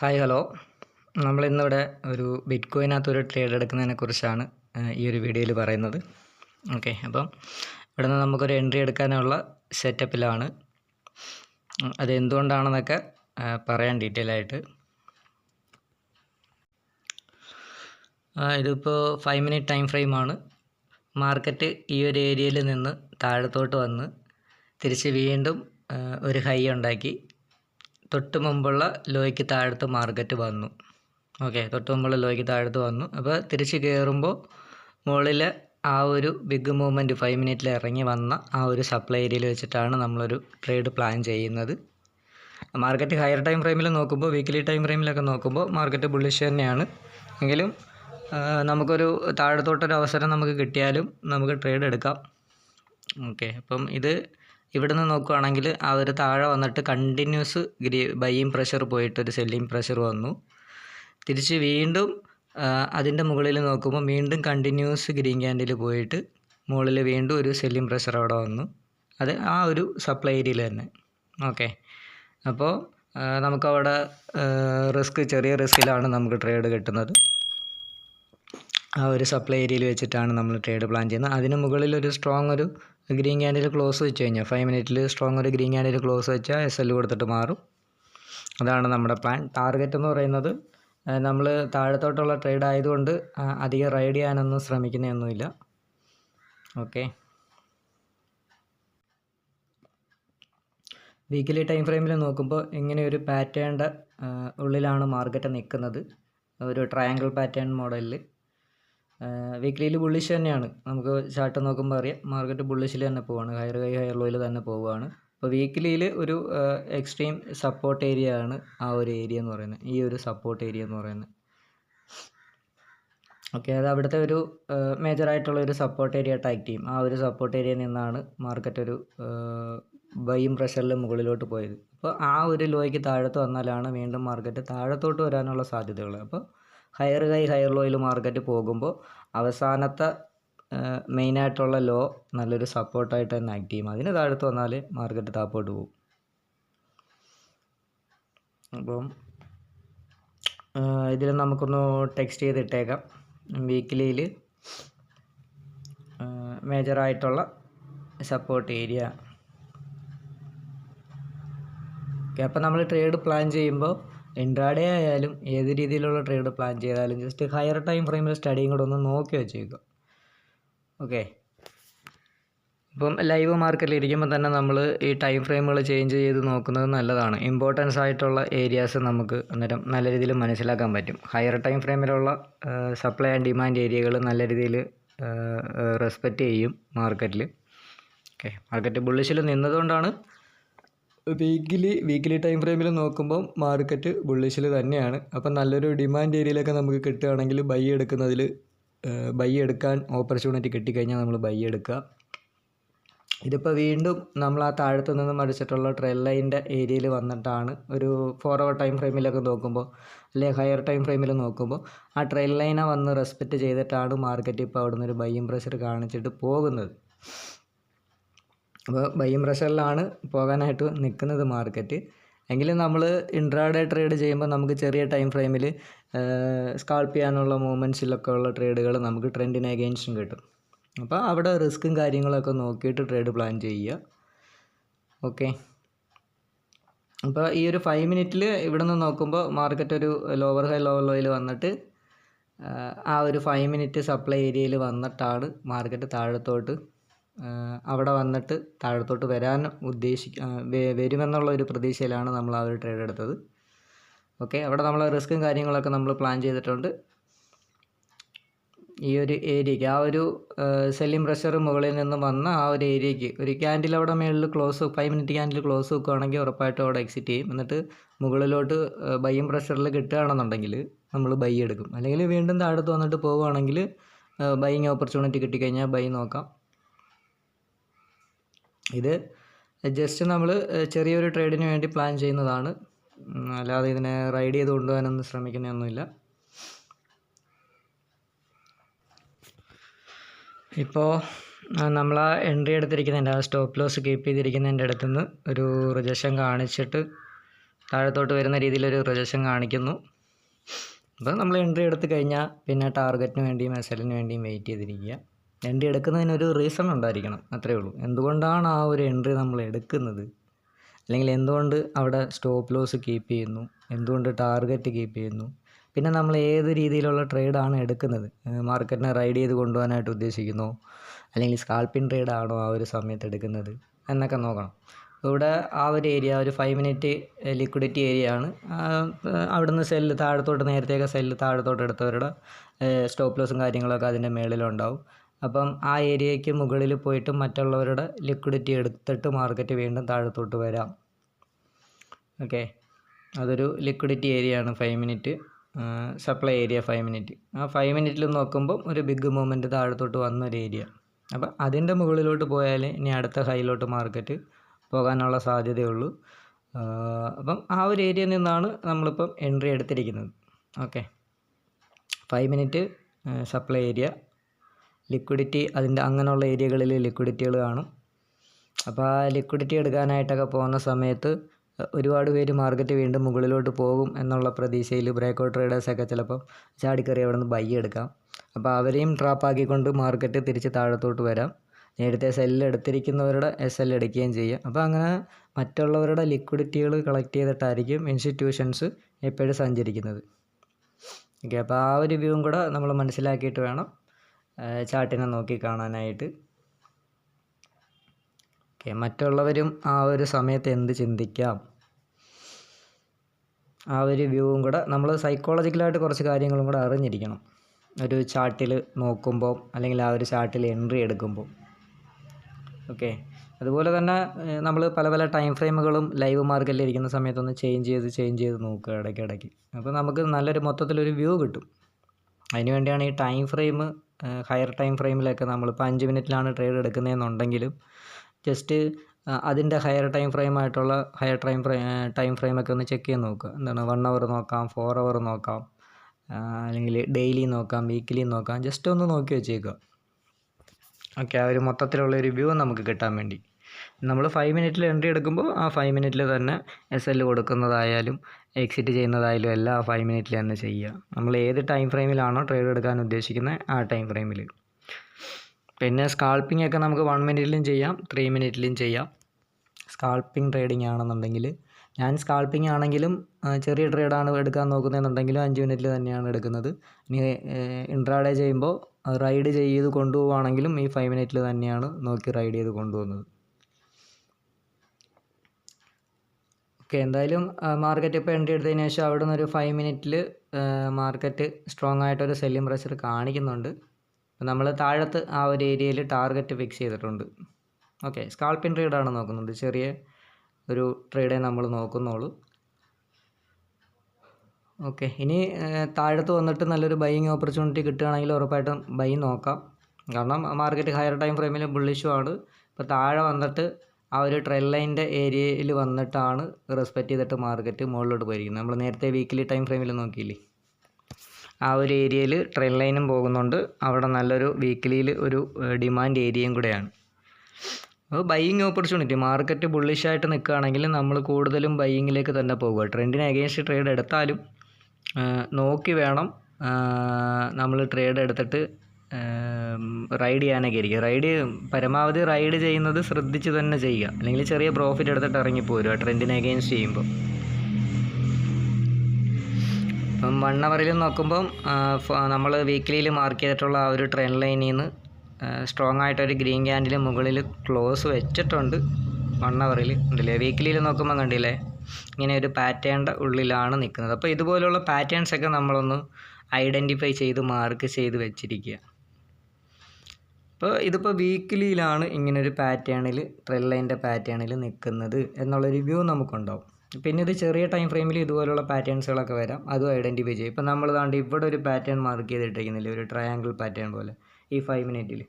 Hi hello നമ്മളിന്നിവിടെ ഒരു bit കോയിനകത്ത് ഒരു trade എടുക്കുന്നതിനെ കുറിച്ചാണ് ഈ ഒരു വീഡിയോയിൽ പറയുന്നത്. ഓക്കെ അപ്പം ഇവിടെ നിന്ന് നമുക്കൊരു എൻട്രി എടുക്കാനുള്ള സെറ്റപ്പിലാണ് അത് എന്തുകൊണ്ടാണെന്നൊക്കെ പറയാൻ പറയാം ഡീറ്റെയിൽ ആയിട്ട് ഇതിപ്പോൾ ഫൈവ് മിനിറ്റ് ടൈം ഫ്രെയിമാണ് മാർക്കറ്റ് ഈ ഒരു ഏരിയയിൽ നിന്ന് താഴത്തോട്ട് വന്ന് തിരിച്ച് വീണ്ടും ഒരു ഹൈ ഉണ്ടാക്കി. തൊട്ട് മുമ്പുള്ള ലോയ്ക്ക് താഴത്ത് മാർക്കറ്റ് വന്നു. ഓക്കെ തൊട്ട് മുമ്പുള്ള ലോയ്ക്ക് താഴത്ത് വന്നു. അപ്പോൾ തിരിച്ച് കയറുമ്പോൾ മുകളിൽ ആ ഒരു ബിഗ് മൂവ്മെന്റ് ഫൈവ് മിനിറ്റിൽ ഇറങ്ങി വന്ന ആ ഒരു സപ്ലൈ ഏരിയയിൽ വെച്ചിട്ടാണ് നമ്മളൊരു ട്രേഡ് പ്ലാൻ ചെയ്യുന്നത്. മാർക്കറ്റ് ഹയർ ടൈം ഫ്രെയിമിൽ നോക്കുമ്പോൾ വീക്കിലി ടൈം ഫ്രെയിമിലൊക്കെ നോക്കുമ്പോൾ മാർക്കറ്റ് ബുള്ളിഷ് തന്നെയാണ്. എങ്കിലും നമുക്കൊരു താഴത്തോട്ടൊരു അവസരം നമുക്ക് കിട്ടിയാലും നമുക്ക് ട്രേഡ് എടുക്കാം. ഓക്കെ അപ്പം ഇത് ഇവിടെ നിന്ന് നോക്കുകയാണെങ്കിൽ ആ ഒരു താഴെ വന്നിട്ട് കണ്ടിന്യൂസ് ഗ്രീ ബൈയിങ് പ്രഷർ പോയിട്ട് ഒരു സെല്ലിങ് പ്രഷർ വന്നു. തിരിച്ച് വീണ്ടും അതിന്റെ മുകളിൽ നോക്കുമ്പോൾ വീണ്ടും കണ്ടിന്യൂസ് ഗ്രീൻ ക്യാൻഡിൽ പോയിട്ട് മുകളിൽ വീണ്ടും ഒരു സെല്ലിങ് പ്രഷർ അവിടെ വന്നു. അത് ആ ഒരു സപ്ലൈ ഏരിയയിൽ തന്നെ. ഓക്കെ അപ്പോൾ നമുക്കവിടെ റിസ്ക് ചെറിയ റിസ്കിലാണ് നമുക്ക് ട്രേഡ് കിട്ടുന്നത്. ആ ഒരു സപ്ലൈ ഏരിയയിൽ വെച്ചിട്ടാണ് നമ്മൾ ട്രേഡ് പ്ലാൻ ചെയ്യുന്നത്. അതിന് മുകളിൽ ഒരു സ്ട്രോങ് ഒരു ഗ്രീൻ ക്യാൻഡിൽ ക്ലോസ് വെച്ച് കഴിഞ്ഞാൽ ഫൈവ് മിനിറ്റിൽ സ്ട്രോങ് ഒരു ഗ്രീൻ ക്യാൻഡിൽ ക്ലോസ് വെച്ചാൽ എസ് കൊടുത്തിട്ട് മാറും. അതാണ് നമ്മുടെ പ്ലാൻ ടാർഗറ്റ് എന്ന് പറയുന്നത് നമ്മൾ താഴത്തോട്ടുള്ള ട്രേഡ് ആയതുകൊണ്ട് അധികം റൈഡ് ചെയ്യാനൊന്നും ശ്രമിക്കുന്നതൊന്നുമില്ല ഓക്കെ വീക്കിലി ടൈം ഫ്രെയിമിൽ നോക്കുമ്പോൾ ഇങ്ങനെ ഒരു പാറ്റേണിന്റെ ഉള്ളിലാണ് മാർക്കറ്റ് നിൽക്കുന്നത് ഒരു ട്രയാങ്കിൾ പാറ്റേൺ മോഡലിൽ വീക്ക്ലിയിൽ ബുള്ളിഷ് തന്നെയാണ്. നമുക്ക് ചാർട്ട് നോക്കുമ്പോൾ അറിയാം. മാർക്കറ്റ് ബുള്ളിഷിൽ തന്നെ പോവാണ്. ഹയർ ഹൈ ഹയർ ലോയിൽ തന്നെ പോവുകയാണ് അപ്പോൾ വീക്ക്ലിയിൽ ഒരു എക്സ്ട്രീം സപ്പോർട്ട് ഏരിയ ആണ് ആ ഒരു ഏരിയ എന്ന് പറയുന്നത്. ഈ ഒരു സപ്പോർട്ട് ഏരിയ എന്ന് പറയുന്നത്. ഓക്കെ അത് അവിടുത്തെ ഒരു മേജർ ആയിട്ടുള്ള ഒരു സപ്പോർട്ട് ഏരിയ ആയിട്ട് ആക്ട് ചെയ്യും. ആ ഒരു സപ്പോർട്ട് ഏരിയയിൽ നിന്നാണ് മാർക്കറ്റ് ഒരു ബൈയും പ്രഷറിൽ മുകളിലോട്ട് പോയത്. അപ്പോൾ ആ ഒരു ലോയ്ക്ക് താഴത്ത് വന്നാലാണ് വീണ്ടും മാർക്കറ്റ് താഴത്തോട്ട് വരാനുള്ള സാധ്യതകൾ അപ്പോൾ ഹയർ ഹൈ ഹയർ ലോയിൽ മാർക്കറ്റ് പോകുമ്പോൾ അവസാനത്തെ മെയിനായിട്ടുള്ള ലോ നല്ലൊരു സപ്പോർട്ടായിട്ട് തന്നെ ആക്ട് ചെയ്യും. അതിന് താഴത്ത് വന്നാൽ മാർക്കറ്റ് താപ്പോട്ട് പോകും. അപ്പം ഇതിൽ നമുക്കൊന്ന് ടെക്സ്റ്റ് ചെയ്തിട്ടേക്കാം. വീക്കിലിയിൽ മേജറായിട്ടുള്ള സപ്പോർട്ട് ഏരിയ ഓക്കെ അപ്പോൾ നമ്മൾ ട്രേഡ് പ്ലാൻ ചെയ്യുമ്പോൾ ഇൻട്രാഡേ ആയാലും ഏത് രീതിയിലുള്ള ട്രേഡ് പ്ലാൻ ചെയ്താലും ജസ്റ്റ് ഹയർ ടൈം ഫ്രെയിമിൽ സ്റ്റഡിയും കൂടെ ഒന്ന് നോക്കി വെച്ചേക്കുക. ഓക്കെ ഇപ്പം ലൈവ് മാർക്കറ്റിൽ ഇരിക്കുമ്പോൾ തന്നെ നമ്മൾ ഈ ടൈം ഫ്രെയിമുകൾ ചേഞ്ച് ചെയ്ത് നോക്കുന്നത് നല്ലതാണ്. ഇമ്പോർട്ടൻസ് ആയിട്ടുള്ള ഏരിയാസ് നമുക്ക് അന്നേരം നല്ല രീതിയിൽ മനസ്സിലാക്കാൻ പറ്റും. ഹയർ ടൈം ഫ്രെയിമിലുള്ള സപ്ലൈ ആൻഡ് ഡിമാൻഡ് ഏരിയകൾ നല്ല രീതിയിൽ റെസ്പെക്റ്റ് ചെയ്യും മാർക്കറ്റിൽ ഓക്കെ മാർക്കറ്റ് ബുള്ളിഷിൽ നിന്നതുകൊണ്ടാണ് വീക്കിലി വീക്കിലി ടൈം ഫ്രെയിമിൽ നോക്കുമ്പോൾ മാർക്കറ്റ് ബുള്ളിഷിൽ തന്നെയാണ്. അപ്പം നല്ലൊരു ഡിമാൻഡ് ഏരിയയിലൊക്കെ നമുക്ക് കിട്ടുകയാണെങ്കിൽ ബൈ എടുക്കുന്നതിൽ ബൈ എടുക്കാൻ ഓപ്പർച്യൂണിറ്റി കിട്ടിക്കഴിഞ്ഞാൽ നമ്മൾ ബൈ എടുക്കുക. ഇതിപ്പോൾ വീണ്ടും നമ്മൾ ആ താഴത്തു നിന്ന് മടിച്ചിട്ടുള്ള ട്രെൽ ലൈന്റെ ഏരിയയിൽ വന്നിട്ടാണ് ഒരു ഫോർ അവർ ടൈം ഫ്രെയിമിലൊക്കെ നോക്കുമ്പോൾ അല്ലെങ്കിൽ ഹയർ ടൈം ഫ്രെയിമിൽ നോക്കുമ്പോൾ ആ ട്രെയിൽ ലൈനെ വന്ന് റെസ്പെക്റ്റ് ചെയ്തിട്ടാണ് മാർക്കറ്റ് ഇപ്പോൾ അവിടുന്ന് ഒരു ബൈയും പ്രഷർ കാണിച്ചിട്ട് പോകുന്നത്. അപ്പോൾ ബൈയും പ്രഷറിലാണ് പോകാനായിട്ട് നിൽക്കുന്നത് മാർക്കറ്റ്. എങ്കിലും നമ്മൾ ഇൻട്രാഡേ ട്രേഡ് ചെയ്യുമ്പോൾ നമുക്ക് ചെറിയ ടൈം ഫ്രെയിമിൽ സ്കാൾപ്പ് ചെയ്യാനുള്ള മൂവ്മെന്റ്സിലൊക്കെ ഉള്ള ട്രേഡുകൾ നമുക്ക് ട്രെൻഡിന് അഗെയിൻസ്റ്റും കിട്ടും. അപ്പോൾ അവിടെ റിസ്ക്കും കാര്യങ്ങളൊക്കെ നോക്കിയിട്ട് ട്രേഡ് പ്ലാൻ ചെയ്യുക. ഓക്കെ അപ്പോൾ ഈ ഒരു ഫൈവ് മിനിറ്റിൽ ഇവിടെ നിന്ന് നോക്കുമ്പോൾ മാർക്കറ്റ് ഒരു ലോവർ ഹൈ ലോവർ ലോയിൽ വന്നിട്ട് ആ, ഒരു ഫൈവ് മിനിറ്റ് സപ്ലൈ ഏരിയയിൽ വന്നിട്ടാണ് മാർക്കറ്റ് താഴത്തോട്ട് അവിടെ വന്നിട്ട് താഴത്തോട്ട് വരാൻ ഉദ്ദേശി വരുമെന്നുള്ള ഒരു പ്രതീക്ഷയിലാണ് നമ്മൾ ആ ഒരു ട്രേഡ് എടുത്തത്. ഓക്കെ അവിടെ നമ്മൾ റിസ്ക്കും കാര്യങ്ങളൊക്കെ നമ്മൾ പ്ലാൻ ചെയ്തിട്ടുണ്ട്. ഈ ഒരു ഏരിയയ്ക്ക് ആ ഒരു സെല്ലിംഗ് പ്രഷർ മുകളിൽ നിന്ന് വന്ന ആ ഒരു ഏരിയയ്ക്ക് ഒരു ക്യാൻഡിൽ അവിടെ മേളിൽ close five minute candle close വെക്കുകയാണെങ്കിൽ ഉറപ്പായിട്ടും അവിടെ എക്സിറ്റ് ചെയ്യും. എന്നിട്ട് മുകളിലോട്ട് ബൈയും പ്രഷറിൽ കിട്ടുകയാണെന്നുണ്ടെങ്കിൽ നമ്മൾ ബൈ എടുക്കും. അല്ലെങ്കിൽ വീണ്ടും താഴത്ത് വന്നിട്ട് പോവുകയാണെങ്കിൽ ബൈയിങ് ഓപ്പർച്യൂണിറ്റി കിട്ടിക്കഴിഞ്ഞാൽ ബൈ നോക്കാം. ഇത് ജസ്റ്റ് നമ്മൾ ചെറിയൊരു ട്രേഡിന് വേണ്ടി പ്ലാൻ ചെയ്യുന്നതാണ്. അല്ലാതെ ഇതിനെ റൈഡ് ചെയ്ത് കൊണ്ടുപോകാനൊന്നും ശ്രമിക്കുന്നൊന്നുമില്ല ഇപ്പോൾ നമ്മൾ ആ എൻട്രി എടുത്തിരിക്കുന്നതിന്റെ ആ സ്റ്റോപ്പ് ലോസ് കീപ്പ് ചെയ്തിരിക്കുന്നതിന്റെ അടുത്തുനിന്ന് ഒരു റിജക്ഷൻ കാണിച്ചിട്ട് താഴത്തോട്ട് വരുന്ന രീതിയിലൊരു റിജക്ഷൻ കാണിക്കുന്നു. അപ്പോൾ നമ്മൾ എൻട്രി എടുത്ത് കഴിഞ്ഞാൽ പിന്നെ ടാർഗറ്റിന് വേണ്ടിയും എസ് എല്ലിന് വേണ്ടിയും വെയിറ്റ് ചെയ്തിരിക്കുക. എൻട്രി എടുക്കുന്നതിനൊരു റീസൺ ഉണ്ടായിരിക്കണം അത്രേ ഉള്ളൂ. എന്തുകൊണ്ടാണ് ആ ഒരു എൻട്രി നമ്മൾ എടുക്കുന്നത്? അല്ലെങ്കിൽ എന്തുകൊണ്ട് അവിടെ സ്റ്റോപ്പ് ലോസ് കീപ്പ് ചെയ്യുന്നു? എന്തുകൊണ്ട് ടാർഗറ്റ് കീപ്പ് ചെയ്യുന്നു? പിന്നെ നമ്മൾ ഏത് രീതിയിലുള്ള ട്രേഡാണ് എടുക്കുന്നത്? മാർക്കറ്റിനെ റൈഡ് ചെയ്ത് കൊണ്ടുപോകാനായിട്ട് ഉദ്ദേശിക്കുന്നു? അല്ലെങ്കിൽ സ്കാൽപ്പിൻ ട്രേഡാണോ ആ ഒരു സമയത്ത് എടുക്കുന്നത്? എന്നൊക്കെ നോക്കണം. ഇവിടെ ആ ഒരു ഏരിയ ഒരു ഫൈവ് മിനിറ്റ് ലിക്വിഡിറ്റി ഏരിയ ആണ്. അവിടുന്ന് സെല്ല് താഴത്തോട്ട് നേരത്തെയൊക്കെ സെല്ല് താഴത്തോട്ട് എടുത്തവരുടെ സ്റ്റോപ്പ് ലോസും കാര്യങ്ങളൊക്കെ അതിന്റെ മേളിലുണ്ടാവും. അപ്പം ആ ഏരിയയ്ക്ക് മുകളിൽ പോയിട്ട് മറ്റുള്ളവരുടെ ലിക്വിഡിറ്റി എടുത്തിട്ട് മാർക്കറ്റ് വീണ്ടും താഴത്തോട്ട് വരാം. ഓക്കെ അതൊരു ലിക്വിഡിറ്റി ഏരിയ ആണ് five minute supply area five minute ആ ഫൈവ് മിനിറ്റിൽ നോക്കുമ്പോൾ ഒരു ബിഗ് മൂവ്മെന്റ് താഴത്തോട്ട് വന്നൊരു ഏരിയ അപ്പം അതിന്റെ മുകളിലോട്ട് പോയാൽ ഇനി അടുത്ത ഹൈയിലോട്ട് മാർക്കറ്റ് പോകാനുള്ള സാധ്യതയുള്ളൂ. അപ്പം ആ ഒരു ഏരിയയിൽ നിന്നാണ് നമ്മളിപ്പം എൻട്രി എടുത്തിരിക്കുന്നത്. Okay five minute supply area liquidity അതിന്റെ അങ്ങനെയുള്ള ഏരിയകളിൽ ലിക്വിഡിറ്റികൾ കാണും. അപ്പോൾ ആ ലിക്വിഡിറ്റി എടുക്കാനായിട്ടൊക്കെ പോകുന്ന സമയത്ത് ഒരുപാട് പേര് മാർക്കറ്റ് വീണ്ടും മുകളിലോട്ട് പോകും എന്നുള്ള പ്രതീക്ഷയിൽ ബ്രേക്ക് ഔട്ട് ട്രേഡേഴ്സൊക്കെ ചിലപ്പം ചാടിക്കറി അവിടെ നിന്ന് ബൈ എടുക്കാം. അപ്പോൾ അവരെയും ട്രാപ്പ് ആക്കിക്കൊണ്ട് മാർക്കറ്റ് തിരിച്ച് താഴത്തോട്ട് വരാം. നേരത്തെ സെല്ല് എടുത്തിരിക്കുന്നവരുടെ എസ് എൽ എടുക്കുകയും ചെയ്യാം. അപ്പോൾ അങ്ങനെ മറ്റുള്ളവരുടെ ലിക്വിഡിറ്റികൾ കളക്ട് ചെയ്തിട്ടായിരിക്കും ഇൻസ്റ്റിറ്റ്യൂഷൻസ് എപ്പോഴും സഞ്ചരിക്കുന്നത്. ഓക്കെ അപ്പോൾ ആ ഒരു വ്യൂവും കൂടെ നമ്മൾ മനസ്സിലാക്കിയിട്ട് വേണം. ചാർട്ടിനെ നോക്കി കാണാനായിട്ട്. ഓക്കെ മറ്റുള്ളവരും ആ ഒരു സമയത്ത് എന്ത് ചിന്തിക്കാം? ആ ഒരു വ്യൂവും കൂടെ നമ്മൾ സൈക്കോളജിക്കലായിട്ട് കുറച്ച് കാര്യങ്ങളും കൂടെ അറിഞ്ഞിരിക്കണം. ഒരു ചാർട്ടിൽ നോക്കുമ്പോൾ അല്ലെങ്കിൽ ആ ഒരു ചാർട്ടിൽ എൻട്രി എടുക്കുമ്പോൾ ഓക്കെ അതുപോലെ തന്നെ നമ്മൾ പല പല ടൈം ഫ്രെയിമുകളും ലൈവ് മാർക്കറ്റിൽ ഇരിക്കുന്ന സമയത്തൊന്ന് ചേഞ്ച് ചെയ്ത് ചേഞ്ച് ചെയ്ത് നോക്കുക ഇടയ്ക്കിടയ്ക്ക്. അപ്പോൾ നമുക്ക് നല്ലൊരു മൊത്തത്തിലൊരു വ്യൂ കിട്ടും. അതിനുവേണ്ടിയാണ് ഈ ടൈം ഫ്രെയിം ഹയർ ടൈം ഫ്രെയിമിലൊക്കെ നമ്മളിപ്പോൾ അഞ്ച് മിനിറ്റിലാണ് ട്രേഡ് എടുക്കുന്നതെന്നുണ്ടെങ്കിലും ജസ്റ്റ് അതിന്റെ ഹയർ ടൈം ഫ്രെയിം ആയിട്ടുള്ള ഹയർ ടൈം ഫ്രെയിം ടൈം ഫ്രെയിമൊക്കെ ഒന്ന് ചെക്ക് ചെയ്ത് നോക്കുക. എന്താണ് വൺ അവർ നോക്കാം ഫോർ അവർ നോക്കാം അല്ലെങ്കിൽ ഡെയിലി നോക്കാം വീക്കിലി നോക്കാം ജസ്റ്റ് ഒന്ന് നോക്കി വെച്ചേക്കുക. ഓക്കെ ആ ഒരു മൊത്തത്തിലുള്ള ഒരു വ്യൂ നമുക്ക് കിട്ടാൻ വേണ്ടി. നമ്മൾ ഫൈവ് മിനിറ്റിൽ എൻട്രി എടുക്കുമ്പോൾ ആ ഫൈവ് മിനിറ്റിൽ തന്നെ എസ് എൽ കൊടുക്കുന്നതായാലും എക്സിറ്റ് ചെയ്യുന്നതായാലും എല്ലാം ആ ഫൈവ് മിനിറ്റിൽ തന്നെ ചെയ്യുക. നമ്മൾ ഏത് ടൈം ഫ്രെയിമിലാണോ ട്രേഡ് എടുക്കാൻ ഉദ്ദേശിക്കുന്നത് ആ ടൈം ഫ്രെയിമിൽ പിന്നെ സ്കാൾപ്പിംഗ് ഒക്കെ നമുക്ക് വൺ മിനിറ്റിലും ചെയ്യാം ത്രീ മിനിറ്റിലും ചെയ്യാം. സ്കാൾപ്പിംഗ് ട്രേഡിംഗ് ആണെന്നുണ്ടെങ്കിൽ ഞാൻ സ്കാൾപ്പിംഗ് ആണെങ്കിലും ചെറിയ ട്രേഡാണ് എടുക്കാൻ നോക്കുന്നതെന്നുണ്ടെങ്കിലും അഞ്ച് മിനിറ്റിൽ തന്നെയാണ് എടുക്കുന്നത്. ഇനി ഇൻട്രാഡേ ചെയ്യുമ്പോൾ റൈഡ് ചെയ്ത് കൊണ്ടുപോവുകയാണെങ്കിലും ഈ ഫൈവ് മിനിറ്റിൽ തന്നെയാണ് നോക്കി റൈഡ് ചെയ്ത് കൊണ്ടുപോകുന്നത്. ഓക്കെ എന്തായാലും മാർക്കറ്റ് ഇപ്പോൾ എൻട്രി എടുത്തതിന് ശേഷം അവിടെ നിന്ന് ഒരു ഫൈവ് മിനിറ്റിൽ മാർക്കറ്റ് സ്ട്രോങ് ആയിട്ടൊരു സെല്ലിംഗ് പ്രഷർ കാണിക്കുന്നുണ്ട്. നമ്മൾ താഴത്ത് ആ ഒരു ഏരിയയിൽ ടാർഗറ്റ് ഫിക്സ് ചെയ്തിട്ടുണ്ട്. ഓക്കെ സ്കാൾപ്പിൻ ട്രേഡാണ് നോക്കുന്നത്. ചെറിയ ഒരു ട്രേഡേ നമ്മൾ നോക്കുന്നുള്ളൂ. ഓക്കെ ഇനി താഴത്ത് വന്നിട്ട് നല്ലൊരു ബൈയിങ് ഓപ്പർച്യൂണിറ്റി കിട്ടുകയാണെങ്കിൽ ഉറപ്പായിട്ടും ബൈ നോക്കാം. കാരണം മാർക്കറ്റ് ഹയർ ടൈം ഫ്രെയിമിൽ ബുള്ളിഷും ആണ്. ഇപ്പോൾ താഴെ വന്നിട്ട് ആ ഒരു ട്രെൽ ലൈന്റെ ഏരിയയിൽ വന്നിട്ടാണ് റെസ്പെക്റ്റ് ചെയ്തിട്ട് മാർക്കറ്റ് മുകളിലോട്ട് പോയിരിക്കുന്നത്. നമ്മൾ നേരത്തെ വീക്കിലി ടൈം ഫ്രെയിമിൽ നോക്കിയില്ലേ? ആ ഒരു ഏരിയയിൽ ട്രെയിൻ ലൈനും പോകുന്നുണ്ട്. അവിടെ നല്ലൊരു വീക്കിലിയിൽ ഒരു ഡിമാൻഡ് ഏരിയയും കൂടെയാണ്. അപ്പോൾ ബൈയിങ് ഓപ്പർച്യൂണിറ്റി മാർക്കറ്റ് ബുള്ളിഷായിട്ട് നിൽക്കുകയാണെങ്കിൽ നമ്മൾ കൂടുതലും ബൈയിങ്ങിലേക്ക് തന്നെ പോകുക. ട്രെൻഡിന് അഗേൻസ്റ്റ് ട്രേഡ് എടുത്താലും നോക്കി വേണം നമ്മൾ ട്രേഡ് എടുത്തിട്ട് റൈഡ് ചെയ്യാനൊക്കെ ഇരിക്കുക റൈഡ് പരമാവധി റൈഡ് ചെയ്യുന്നത് ശ്രദ്ധിച്ച് തന്നെ ചെയ്യുക. അല്ലെങ്കിൽ ചെറിയ പ്രോഫിറ്റ് എടുത്തിട്ട് ഇറങ്ങിപ്പോരുക ട്രെൻഡിനെ അഗെയിൻസ്റ്റ് ചെയ്യുമ്പോൾ ഇപ്പം വൺ അവറിൽ നോക്കുമ്പം നമ്മൾ വീക്കിലിയിൽ മാർക്ക് ചെയ്തിട്ടുള്ള ആ ഒരു ട്രെൻഡ് ലൈനിൽ നിന്ന് സ്ട്രോങ് ആയിട്ടൊരു ഗ്രീൻ ക്യാൻഡിൽ മുകളിൽ ക്ലോസ് വെച്ചിട്ടുണ്ട് വൺ അവറിൽ ഉണ്ടല്ലേ വീക്കിലിയിൽ നോക്കുമ്പോൾ കണ്ടില്ലേ? ഇങ്ങനെ ഒരു പാറ്റേണിന്റെ ഉള്ളിലാണ് നിൽക്കുന്നത് അപ്പോൾ ഇതുപോലുള്ള പാറ്റേൺസൊക്കെ നമ്മളൊന്ന് ഐഡന്റിഫൈ ചെയ്ത് മാർക്ക് ചെയ്ത് വെച്ചിരിക്കുക. അപ്പോൾ ഇതിപ്പോൾ വീക്കിലിയിലാണ് ഇങ്ങനൊരു പാറ്റേണിൽ ട്രെല്ലൈന്റെ പാറ്റേണിൽ നിൽക്കുന്നത് എന്നുള്ളൊരു വ്യൂ നമുക്കുണ്ടാവും. പിന്നെ ഇത് ചെറിയ ടൈം ഫ്രെയിമിൽ ഇതുപോലുള്ള പാറ്റേൺസുകളൊക്കെ വരാം. അതും ഐഡന്റിഫൈ ചെയ്യും. ഇപ്പം നമ്മൾ താണ്ട് ഇവിടെ ഒരു പാറ്റേൺ മാർക്ക് ചെയ്തിട്ടിരിക്കുന്നില്ല? ഒരു ട്രയാങ്കിൾ പാറ്റേൺ പോലെ. ഈ ഫൈവ് മിനിറ്റിൽ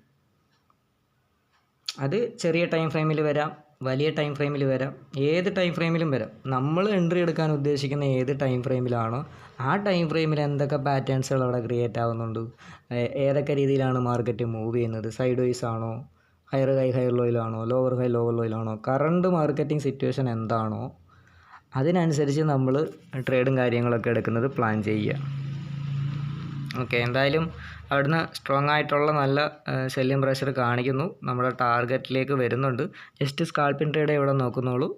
അത് ചെറിയ ടൈം ഫ്രെയിമിൽ വരാം. വലിയ ടൈം ഫ്രെയിമിൽ വരാം. ഏത് ടൈം ഫ്രെയിമിലും വരാം. നമ്മൾ എൻട്രി എടുക്കാൻ ഉദ്ദേശിക്കുന്ന ഏത് ടൈം ഫ്രെയിമിലാണോ ആ ടൈം ഫ്രെയിമിൽ എന്തൊക്കെ പാറ്റേൺസുകൾ അവിടെ ക്രിയേറ്റ് ആവുന്നുണ്ട്? ഏതൊക്കെ രീതിയിലാണ് മാർക്കറ്റ് മൂവ് ചെയ്യുന്നത്? സൈഡ് വൈസ് ആണോ ഹയർ ഹൈ ഹയർ ലോയിലാണോ ലോവർ ഹൈ ലോവർ ലോയിലാണോ കറണ്ട് മാർക്കറ്റിംഗ് സിറ്റുവേഷൻ എന്താണോ അതിനനുസരിച്ച് നമ്മൾ ട്രേഡും കാര്യങ്ങളൊക്കെ എടുക്കുന്നത് പ്ലാൻ ചെയ്യുക. ഓക്കെ എന്തായാലും അവിടുന്ന് സ്ട്രോങ് ആയിട്ടുള്ള നല്ല സെല്ലിംഗ് പ്രഷർ കാണിക്കുന്നു. നമ്മുടെ ടാർഗറ്റിലേക്ക് വരുന്നുണ്ട്. ജസ്റ്റ് സ്കാൾപ്പിൻ ഇവിടെ നോക്കുന്നുള്ളൂ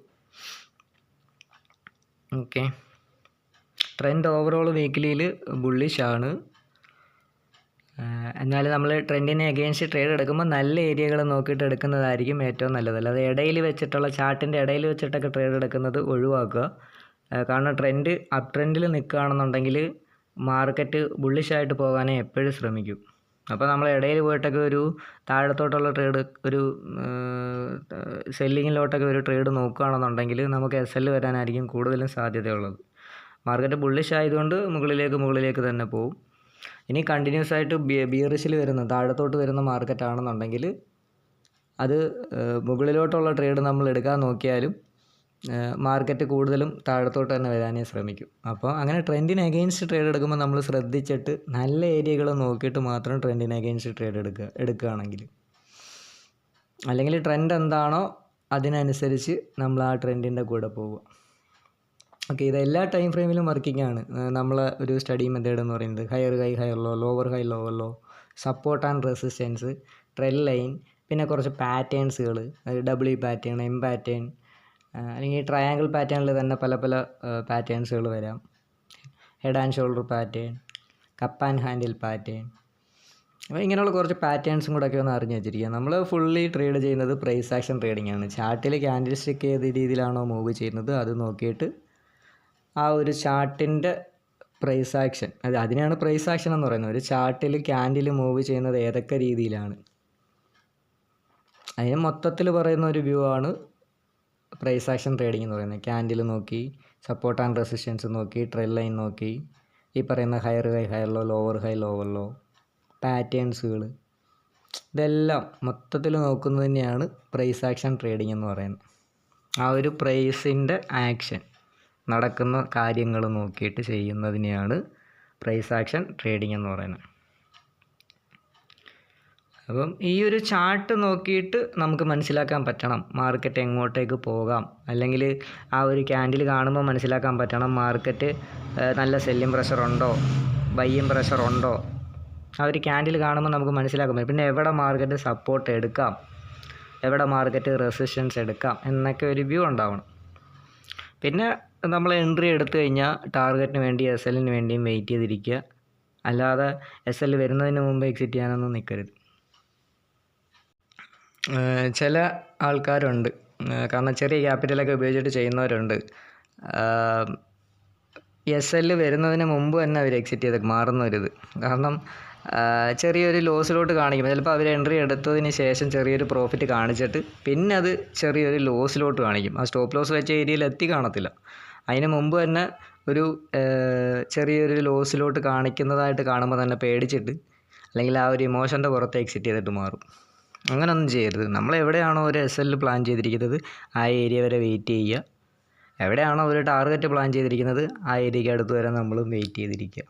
ഓക്കെ ട്രെൻഡ് ഓവറോൾ വീക്കിലിയിൽ ബുള്ളിഷ് ആണ്. എന്നാൽ നമ്മൾ ട്രെൻഡിനെ അഗെയിൻസ്റ്റ് ട്രേഡ് എടുക്കുമ്പോൾ നല്ല ഏരിയകൾ നോക്കിയിട്ട് എടുക്കുന്നതായിരിക്കും ഏറ്റവും നല്ലത്. അല്ലാതെ ഇടയിൽ വെച്ചിട്ടുള്ള ചാർട്ടിന്റെ ഇടയിൽ വെച്ചിട്ടൊക്കെ ട്രേഡ് എടുക്കുന്നത് ഒഴിവാക്കുക. കാരണം ട്രെൻഡ് അപ് ട്രെൻഡിൽ നിൽക്കുകയാണെന്നുണ്ടെങ്കിൽ മാർക്കറ്റ് ബുള്ളിഷായിട്ട് പോകാനേ എപ്പോഴും ശ്രമിക്കും. അപ്പോൾ നമ്മൾ ഇടയിൽ പോയിട്ടൊക്കെ ഒരു താഴത്തോട്ടുള്ള ട്രേഡ് ഒരു സെല്ലിങ്ങിലോട്ടൊക്കെ ഒരു ട്രേഡ് നോക്കുകയാണെന്നുണ്ടെങ്കിൽ നമുക്ക് എസ് എൽ വരാനായിരിക്കും കൂടുതലും സാധ്യതയുള്ളത്. മാർക്കറ്റ് ബുള്ളിഷ് ആയതുകൊണ്ട് മുകളിലേക്ക് മുകളിലേക്ക് തന്നെ പോകും ഇനി കണ്ടിന്യൂസ് ആയിട്ട് ബിയറിഷിൽ വരുന്ന താഴത്തോട്ട് വരുന്ന മാർക്കറ്റ് ആണെന്നുണ്ടെങ്കിൽ അത് മുകളിലോട്ടുള്ള ട്രേഡ് നമ്മൾ എടുക്കാൻ നോക്കിയാലും മാർക്കറ്റ് കൂടുതലും താഴത്തോട്ട് തന്നെ വരാനേ ശ്രമിക്കും. അപ്പോൾ അങ്ങനെ ട്രെൻഡിന് അഗെയിൻസ്റ്റ് ട്രേഡ് എടുക്കുമ്പോൾ നമ്മൾ ശ്രദ്ധിച്ചിട്ട് നല്ല ഏരിയകൾ നോക്കിയിട്ട് മാത്രം ട്രെൻഡിന് അഗെയിൻസ്റ്റ് ട്രേഡ് എടുക്കുക എടുക്കുകയാണെങ്കിൽ. അല്ലെങ്കിൽ ട്രെൻഡ് എന്താണോ അതിനനുസരിച്ച് നമ്മൾ ആ ട്രെൻഡിന്റെ കൂടെ പോവുക. ഓക്കെ ഇത് എല്ലാ ടൈം ഫ്രെയിമിലും വർക്കിംഗ് ആണ്. നമ്മളെ ഒരു സ്റ്റഡി മെത്തേഡ് എന്ന് പറയുന്നത് higher high higher low lower high lower low support and resistance trend line പിന്നെ കുറച്ച് പാറ്റേൺസുകൾ ഡബ്ല്യു പാറ്റേൺ എം പാറ്റേൺ അല്ലെങ്കിൽ ട്രയാങ്കിൾ പാറ്റേണിൽ തന്നെ പല പല പാറ്റേൺസുകൾ വരാം. Head and shoulder pattern cup and handle pattern അപ്പോൾ ഇങ്ങനെയുള്ള കുറച്ച് പാറ്റേൺസും കൂടെ ഒക്കെ ഒന്ന് അറിഞ്ഞു വെച്ചിരിക്കുക. നമ്മൾ ഫുള്ളി ട്രേഡ് ചെയ്യുന്നത് പ്രൈസ് ആക്ഷൻ ട്രേഡിംഗ് ആണ്. ചാർട്ടിൽ ക്യാൻഡിൽ സ്റ്റിക്ക് ഏത് രീതിയിലാണോ മൂവ് ചെയ്യുന്നത് അത് നോക്കിയിട്ട് ആ ഒരു ചാർട്ടിന്റെ പ്രൈസ് ആക്ഷൻ അത് അതിനെയാണ് പ്രൈസ് ആക്ഷൻ എന്ന് പറയുന്നത്. ഒരു ചാർട്ടിൽ ക്യാൻഡിൽ മൂവ് ചെയ്യുന്നത് ഏതൊക്കെ രീതിയിലാണ്? അതിന് മൊത്തത്തിൽ പറയുന്ന ഒരു വ്യൂ ആണ് പ്രൈസ് ആക്ഷൻ ട്രേഡിംഗ് എന്ന് പറയുന്നത്. ക്യാൻഡിൽ നോക്കി സപ്പോർട്ട് ആൻഡ് റെസിസ്റ്റൻസ് നോക്കി ട്രെൽ ലൈൻ നോക്കി ഈ പറയുന്ന higher high higher low lower high lower low പാറ്റേൺസുകൾ ഇതെല്ലാം മൊത്തത്തിൽ നോക്കുന്നത് തന്നെയാണ് പ്രൈസ് ആക്ഷൻ ട്രേഡിംഗ് എന്ന് പറയുന്നത്. ആ ഒരു പ്രൈസിന്റെ ആക്ഷൻ നടക്കുന്ന കാര്യങ്ങൾ നോക്കിയിട്ട് ചെയ്യുന്നതിനെയാണ് പ്രൈസ് ആക്ഷൻ ട്രേഡിംഗ് എന്ന് പറയുന്നത്. അപ്പം ഈ ഒരു ചാർട്ട് നോക്കിയിട്ട് നമുക്ക് മനസ്സിലാക്കാൻ പറ്റണം. മാർക്കറ്റ് എങ്ങോട്ടേക്ക് പോകാം. അല്ലെങ്കിൽ ആ ഒരു ക്യാൻഡിൽ കാണുമ്പോൾ മനസ്സിലാക്കാൻ പറ്റണം. മാർക്കറ്റ് നല്ല സെല്ലിംഗ് പ്രഷർ ഉണ്ടോ? ബയ്യും പ്രഷർ ഉണ്ടോ? ആ ഒരു ക്യാൻഡിൽ കാണുമ്പോൾ നമുക്ക് മനസ്സിലാക്കാൻ പറ്റും. പിന്നെ എവിടെ മാർക്കറ്റ് സപ്പോർട്ട് എടുക്കാം? എവിടെ മാർക്കറ്റ് റെസിസ്റ്റൻസ് എടുക്കാം? എന്നൊക്കെ ഒരു വ്യൂ ഉണ്ടാവണം. പിന്നെ നമ്മൾ എൻട്രി എടുത്തു കഴിഞ്ഞാൽ ടാർഗറ്റിന് വേണ്ടി എസ് എല്ലിന് വേണ്ടിയും വെയിറ്റ് ചെയ്തിരിക്കുക. അല്ലാതെ എസ് എൽ വരുന്നതിന് മുമ്പ് എക്സിറ്റ് ചെയ്യാനൊന്നും നിൽക്കരുത്. ചില ആൾക്കാരുണ്ട്. കാരണം ചെറിയ ക്യാപിറ്റലൊക്കെ ഉപയോഗിച്ചിട്ട് ചെയ്യുന്നവരുണ്ട്. എസ് എൽ വരുന്നതിന് മുമ്പ് തന്നെ അവർ എക്സിറ്റ് ചെയ്ത് മാറുന്നൊരിത്. കാരണം ചെറിയൊരു ലോസിലോട്ട് കാണിക്കും. ചിലപ്പോൾ അവർ എൻട്രി എടുത്തതിന് ശേഷം ചെറിയൊരു പ്രോഫിറ്റ് കാണിച്ചിട്ട് പിന്നെ അത് ചെറിയൊരു ലോസിലോട്ട് കാണിക്കും. ആ സ്റ്റോപ്പ് ലോസ് വെച്ച ഏരിയയിൽ എത്തി കാണത്തില്ല. അതിന് മുമ്പ് തന്നെ ഒരു ചെറിയൊരു ലോസിലോട്ട് കാണിക്കുന്നതായിട്ട് കാണുമ്പോൾ തന്നെ പേടിച്ചിട്ട് അല്ലെങ്കിൽ ആ ഒരു ഇമോഷന്റെ പുറത്ത് എക്സിറ്റ് ചെയ്തിട്ട് മാറും. അങ്ങനൊന്നും ചെയ്യരുത്. നമ്മൾ എവിടെയാണോ ഒരു എസ് എൽ പ്ലാൻ ചെയ്തിരിക്കുന്നത് ആ ഏരിയ വരെ വെയിറ്റ് ചെയ്യുക. എവിടെയാണോ ഒരു ടാർഗറ്റ് പ്ലാൻ ചെയ്തിരിക്കുന്നത് ആ ഏരിയയ്ക്ക് അടുത്ത് വരെ നമ്മൾ വെയിറ്റ് ചെയ്തിരിക്കുക.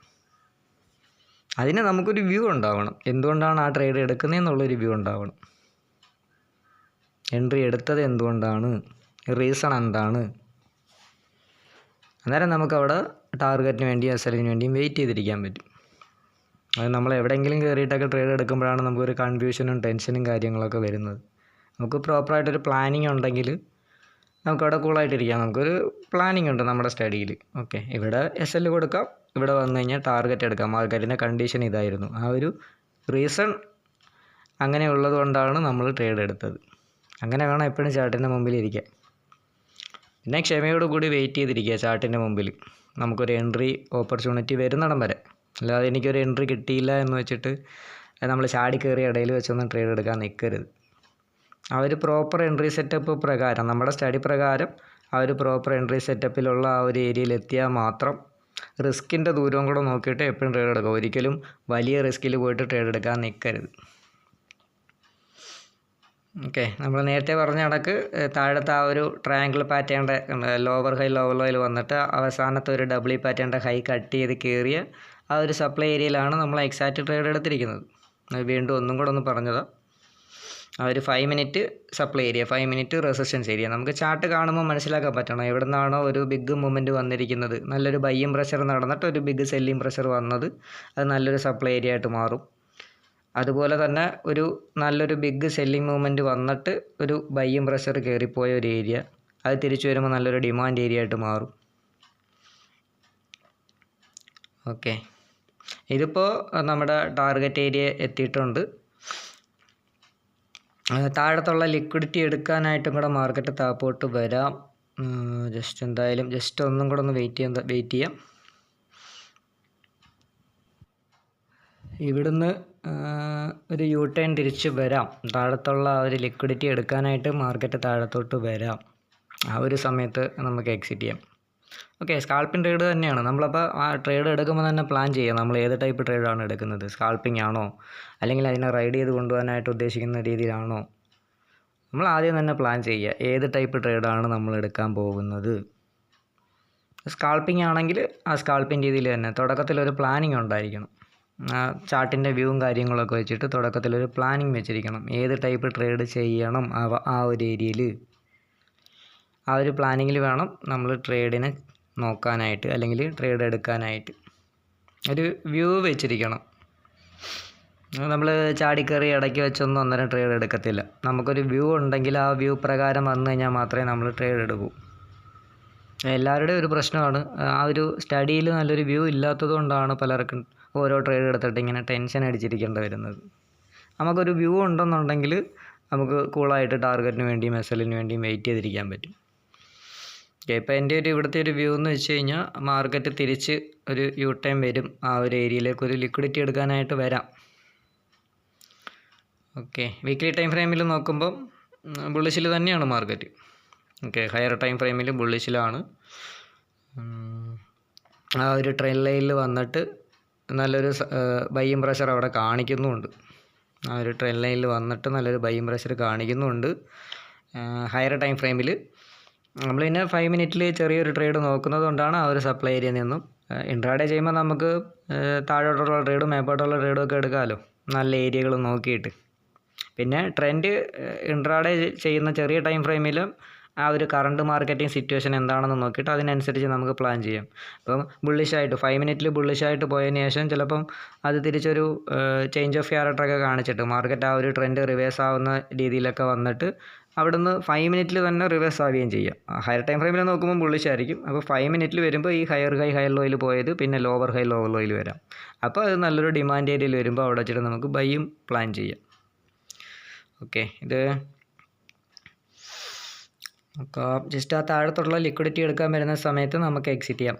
അതിന് നമുക്കൊരു വ്യൂ ഉണ്ടാവണം. എന്തുകൊണ്ടാണ് ആ ട്രേഡ് എടുക്കുന്നതെന്നുള്ളൊരു വ്യൂ ഉണ്ടാവണം. എൻട്രി എടുത്തത് എന്തുകൊണ്ടാണ്? റീസൺ എന്താണ്? അന്നേരം നമുക്കവിടെ ടാർഗറ്റിന് വേണ്ടിയും എസ് എല്ലിന് വേണ്ടിയും വെയിറ്റ് ചെയ്തിരിക്കാൻ പറ്റും. അത് നമ്മൾ എവിടെയെങ്കിലും കയറിയിട്ടൊക്കെ ട്രേഡ് എടുക്കുമ്പോഴാണ് നമുക്കൊരു കൺഫ്യൂഷനും ടെൻഷനും കാര്യങ്ങളൊക്കെ വരുന്നത്. നമുക്ക് പ്രോപ്പറായിട്ടൊരു പ്ലാനിങ് ഉണ്ടെങ്കിൽ നമുക്കവിടെ കൂളായിട്ടിരിക്കാം നമുക്കൊരു പ്ലാനിങ് ഉണ്ട് നമ്മുടെ സ്റ്റഡിയിൽ ഓക്കെ ഇവിടെ എസ് എൽ കൊടുക്കാം. ഇവിടെ വന്നു കഴിഞ്ഞാൽ ടാർഗറ്റ് എടുക്കാം. മാർക്കറ്റിന്റെ കണ്ടീഷൻ ഇതായിരുന്നു. ആ ഒരു റീസൺ അങ്ങനെ ഉള്ളത് കൊണ്ടാണ് നമ്മൾ ട്രേഡ് എടുത്തത്. അങ്ങനെ വേണം എപ്പോഴും ചാർട്ടിന്റെ മുമ്പിൽ ഇരിക്കാൻ. പിന്നെ ക്ഷമയോടുകൂടി വെയിറ്റ് ചെയ്തിരിക്കുക ചാർട്ടിന്റെ മുമ്പിൽ. നമുക്കൊരു എൻട്രി ഓപ്പർച്യൂണിറ്റി വരുന്നിടം വരെ. അല്ലാതെ എനിക്കൊരു എൻട്രി കിട്ടിയില്ല എന്ന് വെച്ചിട്ട് നമ്മൾ ചാടി കയറി ഇടയിൽ വെച്ചൊന്നും ട്രേഡ് എടുക്കാൻ നിൽക്കരുത് അവർ പ്രോപ്പർ എൻട്രി സെറ്റപ്പ് പ്രകാരം നമ്മുടെ സ്റ്റഡി പ്രകാരം ഒരു പ്രോപ്പർ എൻട്രി സെറ്റപ്പിലുള്ള ആ ഒരു ഏരിയയിൽ എത്തിയാൽ മാത്രം റിസ്കിന്റെ ദൂരവും കൂടെ നോക്കിയിട്ട് എപ്പോഴും ട്രേഡ് എടുക്കുക. ഒരിക്കലും വലിയ റിസ്കിൽ പോയിട്ട് ട്രേഡ് എടുക്കാൻ നിൽക്കരുത് ഓക്കെ നമ്മൾ നേരത്തെ പറഞ്ഞ കണക്ക് താഴത്തെ ആ ഒരു ട്രയാങ്കിൾ പാറ്റേണിന്റെ ലോവർ ഹൈ ലോവർ ലോയിൽ വന്നിട്ട് അവസാനത്തെ ഒരു ഡബിൾ പാറ്റേണിന്റെ ഹൈ കട്ട് ചെയ്ത് കയറിയ ആ ഒരു സപ്ലൈ ഏരിയയിലാണ് നമ്മൾ എക്സാക്റ്റ് ട്രേഡ് എടുത്തിരിക്കുന്നത്. വീണ്ടും ഒന്നും കൂടെ ഒന്ന് പറഞ്ഞതാ. ആ ഒരു five minute supply area five minute resistance area നമുക്ക് ചാർട്ട് കാണുമ്പോൾ മനസ്സിലാക്കാൻ പറ്റണം. എവിടെ നിന്നാണോ ഒരു ബിഗ് മൂവ്മെന്റ് വന്നിരിക്കുന്നത്. നല്ലൊരു ബയ്യും പ്രഷർ നടന്നിട്ട് ഒരു ബിഗ് സെല്ലിംഗ് പ്രഷർ വന്നത്. അത് നല്ലൊരു സപ്ലൈ ഏരിയ ആയിട്ട് മാറും. അതുപോലെ തന്നെ ഒരു നല്ലൊരു ബിഗ് സെല്ലിംഗ് മൂവ്മെന്റ് വന്നിട്ട് ഒരു ബയ്യും പ്രഷർ കയറിപ്പോയ ഒരു ഏരിയ അത് തിരിച്ചു വരുമ്പോൾ നല്ലൊരു ഡിമാൻഡ് ഏരിയ ആയിട്ട് മാറും. ഓക്കെ ഇതിപ്പോൾ നമ്മുടെ ടാർഗറ്റ് ഏരിയ എത്തിയിട്ടുണ്ട്. താഴത്തുള്ള ലിക്വിഡിറ്റി എടുക്കാനായിട്ടും കൂടെ മാർക്കറ്റ് താപ്പോട്ട് വരാം. ജസ്റ്റ് എന്തായാലും ജസ്റ്റ് ഒന്നും കൂടെ ഒന്ന് വെയിറ്റ് ചെയ്യാൻ വെയിറ്റ് ചെയ്യാം. ഇവിടുന്ന് ഒരു യു ടേൺ തിരിച്ച് വരാം. താഴത്തുള്ള ഒരു ലിക്വിഡിറ്റി എടുക്കാനായിട്ട് മാർക്കറ്റ് താഴത്തോട്ട് വരാം. ആ ഒരു സമയത്ത് നമുക്ക് എക്സിറ്റ് ചെയ്യാം. ഓക്കെ സ്കാൾപ്പിംഗ് ട്രേഡ് തന്നെയാണ്. നമ്മളപ്പോൾ ആ ട്രേഡ് എടുക്കുമ്പോൾ തന്നെ പ്ലാൻ ചെയ്യുക നമ്മൾ ഏത് ടൈപ്പ് ട്രേഡാണ് എടുക്കുന്നത്? സ്കാൾപ്പിംഗ് ആണോ? അല്ലെങ്കിൽ അതിനെ റൈഡ് ചെയ്ത് കൊണ്ടുപോകാനായിട്ട് ഉദ്ദേശിക്കുന്ന രീതിയിലാണോ? നമ്മൾ ആദ്യം തന്നെ പ്ലാൻ ചെയ്യുക. ഏത് ടൈപ്പ് ട്രേഡാണ് നമ്മൾ എടുക്കാൻ പോകുന്നത്? സ്കാൾപ്പിംഗ് ആണെങ്കിൽ ആ സ്കാൾപ്പിംഗ് രീതിയിൽ തന്നെ തുടക്കത്തിൽ ഒരു പ്ലാനിങ് ഉണ്ടായിരിക്കണം. ചാർട്ടിന്റെ വ്യൂവും കാര്യങ്ങളൊക്കെ വെച്ചിട്ട് തുടക്കത്തിൽ ഒരു പ്ലാനിങ് വെച്ചിരിക്കണം. ഏത് ടൈപ്പ് ട്രേഡ് ചെയ്യണം ആ ഒരു ഏരിയയിൽ ആ ഒരു പ്ലാനിങ്ങിൽ വേണം നമ്മൾ ട്രേഡിനെ നോക്കാനായിട്ട് അല്ലെങ്കിൽ ട്രേഡ് എടുക്കാനായിട്ട് ഒരു വ്യൂ വെച്ചിരിക്കണം. നമ്മൾ ചാടിക്കയറി ഇടയ്ക്ക് വെച്ചൊന്നും അന്നേരം ട്രേഡ് എടുക്കത്തില്ല. നമുക്കൊരു വ്യൂ ഉണ്ടെങ്കിൽ ആ വ്യൂ പ്രകാരം വന്നു കഴിഞ്ഞാൽ മാത്രമേ നമ്മൾ ട്രേഡ് എടുക്കൂ. എല്ലാവരുടെയും ഒരു പ്രശ്നമാണ്. ആ ഒരു സ്റ്റഡിയിൽ നല്ലൊരു വ്യൂ ഇല്ലാത്തത് കൊണ്ടാണ് പലർക്കും ഓരോ ട്രേഡ് എടുത്തിട്ട് ഇങ്ങനെ ടെൻഷൻ അടിച്ചിരിക്കേണ്ടി വരുന്നത്. നമുക്കൊരു വ്യൂ ഉണ്ടെന്നുണ്ടെങ്കിൽ നമുക്ക് കൂളായിട്ട് ടാർഗറ്റിന് വേണ്ടിയും എസ് എല്ലിന് വേണ്ടിയും വെയിറ്റ് ചെയ്തിരിക്കാൻ പറ്റും. ഓക്കെ ഇപ്പോൾ എന്റെ ഒരു ഇവിടുത്തെ ഒരു വ്യൂ എന്ന് വെച്ച് കഴിഞ്ഞാൽ മാർക്കറ്റ് തിരിച്ച് ഒരു യു ടൈം വരും. ആ ഒരു ഏരിയയിലേക്ക് ഒരു ലിക്വിഡിറ്റി എടുക്കാനായിട്ട് വരാം. ഓക്കെ വീക്ക്ലി ടൈം ഫ്രെയിമിൽ നോക്കുമ്പം ബുള്ളിഷിൽ തന്നെയാണ് മാർക്കറ്റ് ഓക്കെ ഹയർ ടൈം ഫ്രെയിമിൽ ബുള്ളിഷിലാണ് ആ ഒരു ട്രെയിൻ ലൈനിൽ വന്നിട്ട് നല്ലൊരു ബയ്യും പ്രഷർ അവിടെ കാണിക്കുന്നുമുണ്ട് ആ ഒരു ട്രെയിൻ ലൈനിൽ വന്നിട്ട് നല്ലൊരു ബയ്യും പ്രഷർ കാണിക്കുന്നുമുണ്ട് ഹയർ ടൈം ഫ്രെയിമിൽ നമ്മൾ പിന്നെ ഫൈവ് മിനിറ്റിൽ ചെറിയൊരു ട്രേഡ് നോക്കുന്നത് കൊണ്ടാണ് ആ ഒരു സപ്ലൈ ഏരിയ നിന്നും. ഇൻട്രാഡേ ചെയ്യുമ്പോൾ നമുക്ക് താഴോട്ടുള്ള ട്രേഡും മേപ്പോട്ടുള്ള ട്രേഡും ഒക്കെ എടുക്കാമല്ലോ. നല്ല ഏരിയകൾ നോക്കിയിട്ട്. പിന്നെ ട്രെൻഡ് ഇൻട്രാഡേ ചെയ്യുന്ന ചെറിയ ടൈം ഫ്രെയിമിലും ആ ഒരു കറണ്ട് മാർക്കറ്റിംഗ് സിറ്റുവേഷൻ എന്താണെന്ന് നോക്കിയിട്ട് അതിനനുസരിച്ച് നമുക്ക് പ്ലാൻ ചെയ്യാം. അപ്പം ബുള്ളിഷായിട്ട് ഫൈവ് മിനിറ്റിൽ ബുള്ളിഷായിട്ട് പോയതിന് ശേഷം ചിലപ്പം അത് തിരിച്ചൊരു ചേഞ്ച് ഓഫ് ക്യാരക്ടറൊക്കെ കാണിച്ചിട്ട് മാർക്കറ്റ് ആ ഒരു ട്രെൻഡ് റിവേഴ്സ് ആവുന്ന രീതിയിലൊക്കെ വന്നിട്ട് അവിടുന്ന് ഫൈവ് മിനിറ്റിൽ തന്നെ റിവേഴ്സ് ആവുകയും ചെയ്യാം. ഹയർ ടൈം ഫ്രെയിമിൽ നോക്കുമ്പോൾ ബുള്ളിഷ് ആയിരിക്കും. അപ്പോൾ ഫൈവ് മിനിറ്റിൽ വരുമ്പോൾ ഈ ഹയർ ഹൈ ഹയർ ലോയിൽ പോയത് പിന്നെ ലോവർ ഹൈ ലോവർ ലോയിൽ വരാം. അപ്പോൾ അത് നല്ലൊരു ഡിമാൻഡ് ഏരിയയിൽ വരുമ്പോൾ അവിടെ വെച്ചിട്ട് നമുക്ക് ബൈയും പ്ലാൻ ചെയ്യാം. ഓക്കെ ഇത് ജസ്റ്റ് ആ താഴത്തുള്ള ലിക്വിഡിറ്റി എടുക്കാൻ വരുന്ന സമയത്ത് നമുക്ക് എക്സിറ്റ് ചെയ്യാം.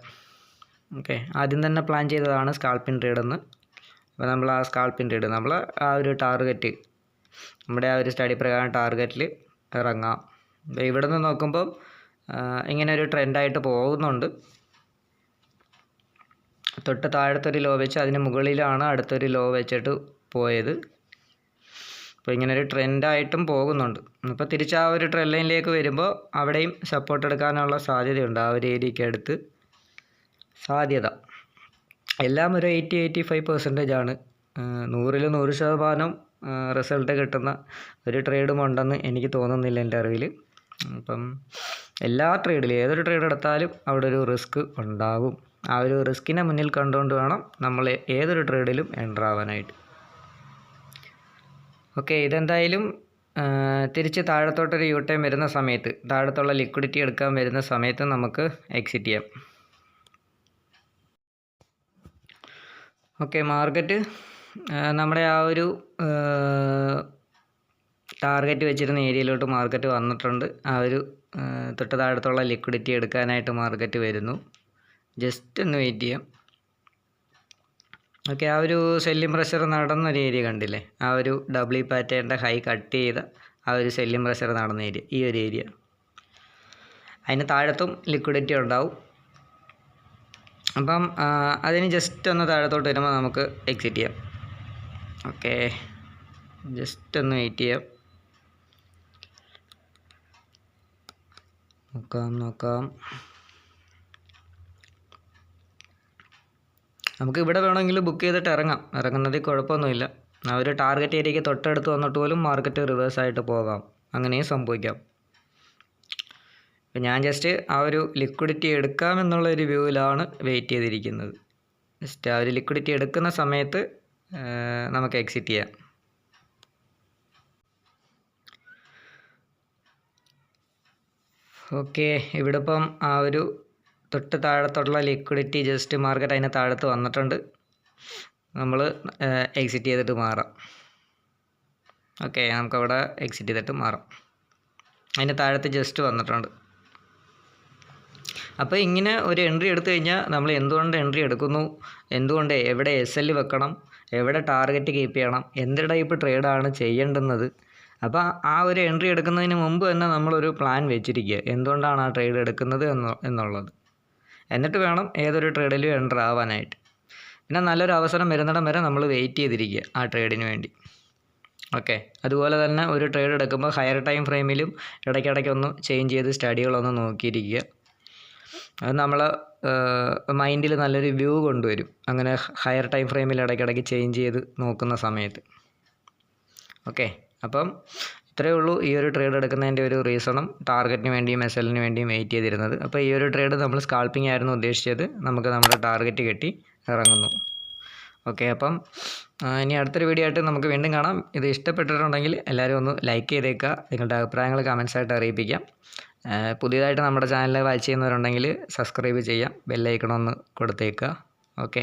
ഓക്കെ ആദ്യം തന്നെ പ്ലാൻ ചെയ്തതാണ് സ്കാൾപ്പിൻ ട്രേഡ് എന്ന്. അപ്പോൾ നമ്മൾ ആ സ്കാൾപ്പിൻ ട്രേഡ് നമ്മൾ ആ ഒരു ടാർഗറ്റ് നമ്മുടെ ആ ഒരു സ്റ്റഡി പ്രകാരം ടാർഗറ്റിൽ ഇറങ്ങാം. ഇവിടെ നിന്ന് നോക്കുമ്പം ഇങ്ങനെ ഒരു ട്രെൻഡായിട്ട് പോകുന്നുണ്ട്. തൊട്ട് താഴത്തൊരു ലോ വെച്ച് അതിന് മുകളിലാണ് അടുത്തൊരു ലോ വെച്ചിട്ട് പോയത്. അപ്പോൾ ഇങ്ങനെ ഒരു ട്രെൻഡായിട്ടും പോകുന്നുണ്ട്. അപ്പോൾ തിരിച്ച് ആ ഒരു ട്രെൻഡ് ലൈനിലേക്ക് വരുമ്പോൾ അവിടെയും സപ്പോർട്ട് എടുക്കാനുള്ള സാധ്യതയുണ്ട് ആ ഒരു ഏരിയയ്ക്ക് അടുത്ത്. സാധ്യത. എല്ലാം ഒരു എയ്റ്റി എയ്റ്റി ഫൈവ് പെർസെന്റേജ് ആണ് നൂറിൽ നൂറ് ശതമാനം റിസൾട്ട് കിട്ടുന്ന ഒരു ട്രേഡും ഉണ്ടെന്ന് എനിക്ക് തോന്നുന്നില്ല എന്റെ അറിവിൽ അപ്പം എല്ലാ ട്രേഡിലും ഏതൊരു ട്രേഡ് എടുത്താലും അവിടെ ഒരു റിസ്ക് ഉണ്ടാകും ആ ഒരു റിസ്കിനെ മുന്നിൽ കണ്ടുകൊണ്ട് വേണം നമ്മൾ ഏതൊരു ട്രേഡിലും എന്റർ ആവാനായിട്ട്. ഓക്കെ ഇതെന്തായാലും തിരിച്ച് താഴത്തോട്ടൊരു യു ടൈം വരുന്ന സമയത്ത് താഴത്തുള്ള ലിക്വിഡിറ്റി എടുക്കാൻ വരുന്ന സമയത്ത് നമുക്ക് എക്സിറ്റ് ചെയ്യാം. ഓക്കെ മാർക്കറ്റ് നമ്മുടെ ആ ഒരു ടാർഗറ്റ് വെച്ചിരുന്ന ഏരിയയിലോട്ട് മാർക്കറ്റ് വന്നിട്ടുണ്ട്. ആ ഒരു തൊട്ട് താഴത്തുള്ള ലിക്വിഡിറ്റി എടുക്കാനായിട്ട് മാർക്കറ്റ് വരുന്നു. ജസ്റ്റ് ഒന്ന് വെയിറ്റ് ചെയ്യാം. ഓക്കെ ആ ഒരു സെല്ലിംഗ് പ്രഷർ നടന്നൊരു ഏരിയ കണ്ടില്ലേ? ആ ഒരു ഡബ്ല്യു പാറ്റേണിന്റെ ഹൈ കട്ട് ചെയ്ത ആ ഒരു സെല്ലിംഗ് പ്രഷർ നടന്ന ഏരിയ ഈ ഒരു ഏരിയ അതിന് താഴത്തും ലിക്വിഡിറ്റി ഉണ്ടാവും. അപ്പം അതിന് ജസ്റ്റ് ഒന്ന് താഴത്തോട്ട് വരുമ്പോൾ നമുക്ക് എക്സിറ്റ് ചെയ്യാം. ഓക്കെ. ജസ്റ്റ് ഒന്ന് വെയിറ്റ് ചെയ്യാം. നോക്കാം നോക്കാം. നമുക്ക് ഇവിടെ വേണമെങ്കിൽ ബുക്ക് ചെയ്തിട്ട് ഇറങ്ങാം. ഇറങ്ങുന്നതിൽ കുഴപ്പമൊന്നുമില്ല. ആ ഒരു ടാർഗറ്റ് ഏരിയയ്ക്ക് തൊട്ടടുത്ത് വന്നിട്ട് പോലും മാർക്കറ്റ് റിവേഴ്സ് ആയിട്ട് പോകാം. അങ്ങനെയും സംഭവിക്കാം. ഞാൻ ജസ്റ്റ് ആ ഒരു ലിക്വിഡിറ്റി എടുക്കാം എന്നുള്ള ഒരു വ്യൂവിലാണ് വെയിറ്റ് ചെയ്തിരിക്കുന്നത്. ജസ്റ്റ് ആ ഒരു ലിക്വിഡിറ്റി എടുക്കുന്ന സമയത്ത് നമുക്ക് എക്സിറ്റ് ചെയ്യാം. ഓക്കെ ഇവിടെ ഇപ്പം ആ ഒരു തൊട്ട് താഴത്തുള്ള ലിക്വിഡിറ്റി ജസ്റ്റ് മാർക്കറ്റ് അതിന് താഴത്ത് വന്നിട്ടുണ്ട്. നമ്മൾ എക്സിറ്റ് ചെയ്തിട്ട് മാറാം. ഓക്കെ നമുക്കവിടെ എക്സിറ്റ് ചെയ്തിട്ട് മാറാം. അതിന് താഴത്ത് ജസ്റ്റ് വന്നിട്ടുണ്ട്. അപ്പോൾ ഇങ്ങനെ ഒരു എൻട്രി എടുത്തു കഴിഞ്ഞാൽ നമ്മൾ എന്തുകൊണ്ട് എൻട്രി എടുക്കുന്നു? എന്തുകൊണ്ട് എവിടെ എസ് എൽ വെക്കണം? എവിടെ ടാർഗറ്റ് കീപ്പ് ചെയ്യണം എന്ത് ടൈപ്പ് ട്രേഡാണ് ചെയ്യേണ്ടുന്നത്? അപ്പോൾ ആ ഒരു എൻട്രി എടുക്കുന്നതിന് മുമ്പ് തന്നെ നമ്മളൊരു പ്ലാൻ വെച്ചിരിക്കുക. എന്തുകൊണ്ടാണ് ആ ട്രേഡ് എടുക്കുന്നത് എന്ന് എന്നുള്ളത്. എന്നിട്ട് വേണം ഏതൊരു ട്രേഡിലും എന്റർ ആവാനായിട്ട്. പിന്നെ നല്ലൊരു അവസരം വരുന്നിടം വരെ നമ്മൾ വെയിറ്റ് ചെയ്തിരിക്കുക ആ ട്രേഡിന് വേണ്ടി. ഓക്കെ അതുപോലെ തന്നെ ഒരു ട്രേഡ് എടുക്കുമ്പോൾ ഹയർ ടൈം ഫ്രെയിമിലും ഇടയ്ക്കിടയ്ക്കൊന്ന് ചേഞ്ച് ചെയ്ത് സ്റ്റഡികളൊന്ന് നോക്കിയിരിക്കുക. അത് നമ്മൾ മൈൻഡിൽ നല്ലൊരു വ്യൂ കൊണ്ടുവരും. അങ്ങനെ ഹയർ ടൈം ഫ്രെയിമിൽ ഇടയ്ക്കിടയ്ക്ക് ചേഞ്ച് ചെയ്ത് നോക്കുന്ന സമയത്ത്. ഓക്കെ? അപ്പം ഇത്രയേ ഉള്ളൂ ഈ ഒരു ട്രേഡ് എടുക്കുന്നതിന്റെ ഒരു റീസണും ടാർഗറ്റിന് വേണ്ടിയും എസ് എല്ലിന് വേണ്ടിയും വെയിറ്റ് ചെയ്തിരുന്നത്. അപ്പോൾ ഈ ഒരു ട്രേഡ് നമ്മൾ സ്കാൾപ്പിംഗ് ആയിരുന്നു ഉദ്ദേശിച്ചത്. നമുക്ക് നമ്മുടെ ടാർഗറ്റ് കെട്ടി ഇറങ്ങുന്നു. ഓക്കെ? അപ്പം ഇനി അടുത്തൊരു വീഡിയോ ആയിട്ട് നമുക്ക് വീണ്ടും കാണാം. ഇത് ഇഷ്ടപ്പെട്ടിട്ടുണ്ടെങ്കിൽ എല്ലാവരും ഒന്ന് ലൈക്ക് ചെയ്തേക്കുക. നിങ്ങളുടെ അഭിപ്രായങ്ങൾ കമൻസ് ആയിട്ട് അറിയിപ്പിക്കാം. പുതിയതായിട്ട് നമ്മുടെ ചാനൽ വാച്ച് ചെയ്യുന്നവരുണ്ടെങ്കിൽ സബ്സ്ക്രൈബ് ചെയ്യാം ബെല്ലൈക്കണൊന്ന് കൊടുത്തേക്കുക. ഓക്കെ